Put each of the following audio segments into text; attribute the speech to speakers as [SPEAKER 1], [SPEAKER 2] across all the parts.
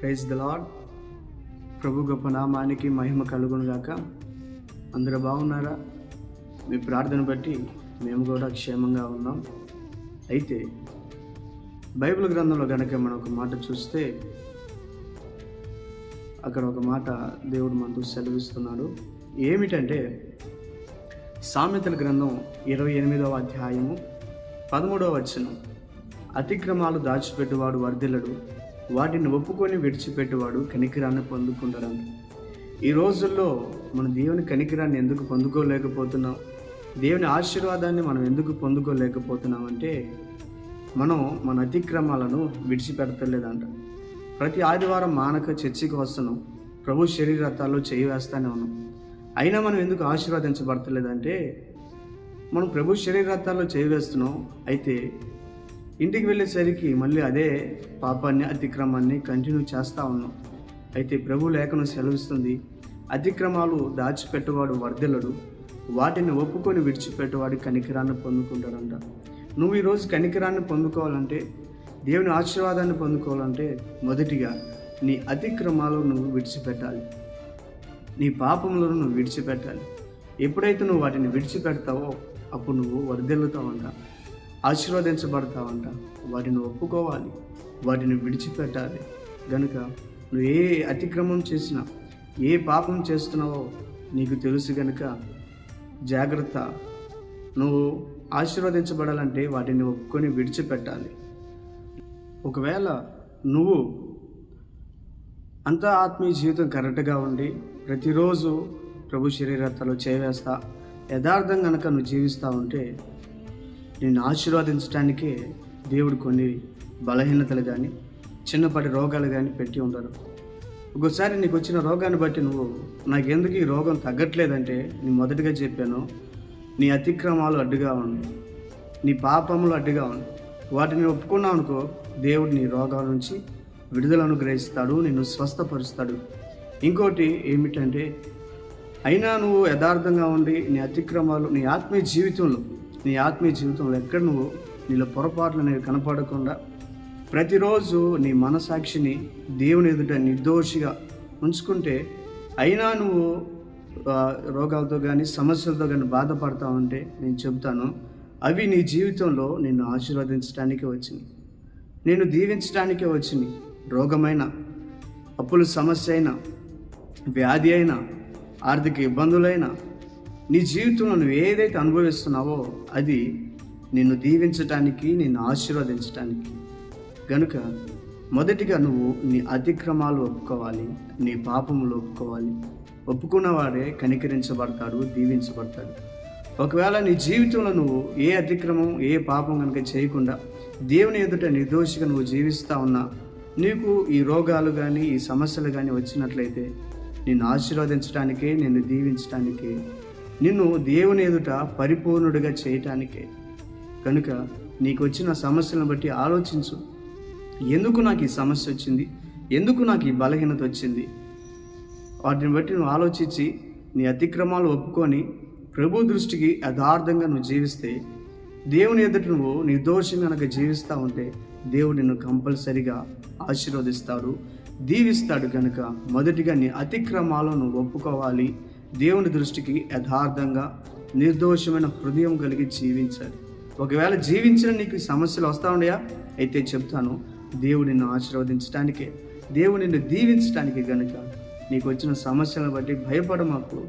[SPEAKER 1] Praise the lord ప్రభు గొప్ప నామానికి మహిమ కలుగునుగాక. అందరూ బాగున్నారా? మీ ప్రార్థన బట్టి మేము కూడా క్షేమంగా ఉన్నాం. అయితే బైబిల్ గ్రంథంలో కనుక మనం ఒక మాట చూస్తే అక్కడ ఒక మాట దేవుడు మనకు సెలవిస్తున్నాడు. ఏమిటంటే సామెతల గ్రంథం ఇరవై ఎనిమిదవ అధ్యాయము పదమూడవ వచనం. అతిక్రమాలు దాచిపెట్టువాడు వర్ధిల్లడు. వాటిని ఒప్పుకొని విడిచిపెట్టేవాడు కనికిరాన్ని పొందుకుంటాడు. ఈ రోజుల్లో మన దేవుని కనికిరాన్ని ఎందుకు పొందుకోలేకపోతున్నాం? దేవుని ఆశీర్వాదాన్ని మనం ఎందుకు పొందుకోలేకపోతున్నాం అంటే మనం మన అతిక్రమాలను విడిచిపెడతలేదంట ప్రతి ఆదివారం మానక చర్చికి వస్తున్నాం. ప్రభు శరీరతాల్లో చేయి వేస్తానే ఉన్నాం. అయినా మనం ఎందుకు ఆశీర్వదించబడతలేదంటే మనం ప్రభు శరీరతాల్లో చేయి వేస్తున్నాం. అయితే ఇంటికి వెళ్ళేసరికి మళ్ళీ అదే పాపాన్ని అతిక్రమాన్ని కంటిన్యూ చేస్తూ ఉన్నాం. అయితే ప్రభు లేఖను సెలవిస్తుంది అతిక్రమాలు దాచిపెట్టువాడు వర్ధిల్లడు వాటిని ఒప్పుకొని విడిచిపెట్టేవాడు కనికరాన్ని పొందుకుంటాడంట. నువ్వు ఈరోజు కనికరాన్ని పొందుకోవాలంటే దేవుని ఆశీర్వాదాన్ని పొందుకోవాలంటే మొదటిగా నీ అతిక్రమాలు నువ్వు విడిచిపెట్టాలి. నీ పాపములను నువ్వు విడిచిపెట్టాలి. ఎప్పుడైతే నువ్వు వాటిని విడిచిపెడతావో అప్పుడు నువ్వు వర్ధిల్లుతావంట. ఆశీర్వదించబడతావంట. వాటిని ఒప్పుకోవాలి. వాటిని విడిచిపెట్టాలి. గనుక నువ్వు ఏ అతిక్రమం చేసినా ఏ పాపం చేస్తున్నావో నీకు తెలుసు గనుక జాగ్రత్త. నువ్వు ఆశీర్వదించబడాలంటే వాటిని ఒప్పుకొని విడిచిపెట్టాలి. ఒకవేళ నువ్వు అంత ఆత్మీయ జీవితం కరెక్ట్గా ఉండి ప్రతిరోజు ప్రభు శరీరతలో చేవేస్తా యథార్థం కనుక నువ్వు జీవిస్తూ ఉంటే నిన్ను ఆశీర్వదించడానికే దేవుడు కొన్ని బలహీనతలు కానీ చిన్నపాటి రోగాలు కానీ పెట్టి ఉండరు ఒక్కోసారి నీకు వచ్చిన రోగాన్ని బట్టి నువ్వు నాకెందుకు ఈ రోగం తగ్గట్లేదంటే నేను మొదటిగా చెప్పాను నీ అతిక్రమాలు అడ్డుగా ఉన్నాయి నీ పాపములు అడ్డుగా ఉంది వాటిని ఒప్పుకున్నావు అనుకో దేవుడు నీ రోగాల నుంచి విడుదల అనుగ్రహిస్తాడు నిన్ను స్వస్థపరుస్తాడు. ఇంకోటి ఏమిటంటే అయినా నువ్వు యథార్థంగా ఉండి నీ అతిక్రమాలు నీ ఆత్మీయ జీవితంలో నీ ఆత్మీయ జీవితంలో ఎక్కడ నువ్వు నీలో పొరపాట్లు అనేవి కనపడకుండా ప్రతిరోజు నీ మనసాక్షిని దేవుని ఎదుట నిర్దోషిగా ఉంచుకుంటే అయినా నువ్వు రోగాలతో కానీ సమస్యలతో కానీ బాధపడతా ఉంటే నేను చెబుతాను అవి నీ జీవితంలో నిన్ను ఆశీర్వదించడానికే వచ్చింది నేను దీవించడానికే వచ్చింది రోగమైన అప్పుల సమస్య అయినా వ్యాధి అయినా ఆర్థిక ఇబ్బందులైనా నీ జీవితంలో నువ్వు ఏదైతే అనుభవిస్తున్నావో అది నిన్ను దీవించటానికి నిన్ను ఆశీర్వదించటానికి. గనుక మొదటిగా నువ్వు నీ అతిక్రమాలు ఒప్పుకోవాలి నీ పాపములు ఒప్పుకోవాలి. ఒప్పుకున్నవాడే కనికరించబడతాడు దీవించబడతాడు. ఒకవేళ నీ జీవితంలో నువ్వు ఏ అతిక్రమం ఏ పాపం కనుక చేయకుండా దేవుని ఎదుట నిర్దోషిగా నువ్వు జీవిస్తా ఉన్నా నీకు ఈ రోగాలు కానీ ఈ సమస్యలు కానీ వచ్చినట్లయితే నిన్ను ఆశీర్వదించడానికే నిన్ను దీవించడానికే నిన్ను దేవుని ఎదుట పరిపూర్ణుడిగా చేయటానికే. కనుక నీకు వచ్చిన సమస్యలను బట్టి ఆలోచించు. ఎందుకు నాకు ఈ సమస్య వచ్చింది? ఎందుకు నాకు ఈ బలహీనత వచ్చింది? వాటిని బట్టి నువ్వు ఆలోచించి నీ అతిక్రమాలు ఒప్పుకొని ప్రభు దృష్టికి యథార్థంగా నువ్వు జీవిస్తే దేవుని ఎదుట నువ్వు నిర్దోషంగా కనుక జీవిస్తూ ఉంటే దేవుడు నిన్ను కంపల్సరిగా ఆశీర్వదిస్తాడు దీవిస్తాడు కనుక మొదటిగా నీ అతిక్రమాలను నువ్వు ఒప్పుకోవాలి. దేవుని దృష్టికి యథార్థంగా నిర్దోషమైన హృదయం కలిగి జీవించాలి. ఒకవేళ జీవించిన నీకు సమస్యలు వస్తూ ఉన్నాయా? అయితే చెప్తాను దేవుడు నిన్ను ఆశీర్వదించడానికే దేవుడు నిన్ను దీవించడానికి గనుక నీకు వచ్చిన సమస్యలను బట్టి భయపడమాకు.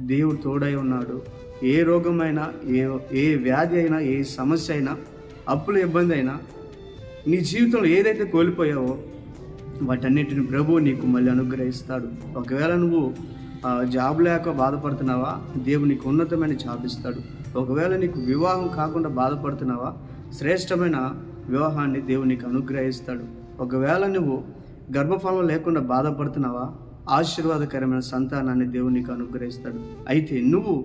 [SPEAKER 1] దేవుడు తోడై ఉన్నాడు. ఏ రోగమైనా ఏ ఏ వ్యాధి అయినా ఏ సమస్య అయినా అప్పుల ఇబ్బంది అయినా నీ జీవితంలో ఏదైతే కోల్పోయావో వాటన్నిటిని ప్రభువు నీకు మళ్ళీ అనుగ్రహిస్తాడు. ఒకవేళ నువ్వు జాబ్ లేక బాధపడుతున్నావా? దేవుడు నీకు ఉన్నతమైన జాబ్ ఇస్తాడు. ఒకవేళ నీకు వివాహం కాకుండా బాధపడుతున్నావా? శ్రేష్టమైన వివాహాన్ని దేవుడు నీకు అనుగ్రహిస్తాడు. ఒకవేళ నువ్వు గర్భఫలం లేకుండా బాధపడుతున్నావా? ఆశీర్వాదకరమైన సంతానాన్ని దేవుడు నీకు అనుగ్రహిస్తాడు. అయితే నువ్వు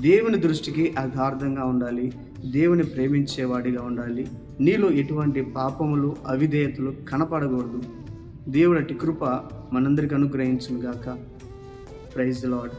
[SPEAKER 1] దేవుని దృష్టికి యథార్థంగా ఉండాలి. దేవుని ప్రేమించేవాడిగా ఉండాలి. నీలో ఎటువంటి పాపములు అవిధేయతలు కనపడకూడదు. దేవుడటి కృప మనందరికి అనుగ్రహించుగాక గాక ప్రైజ్ లాడ్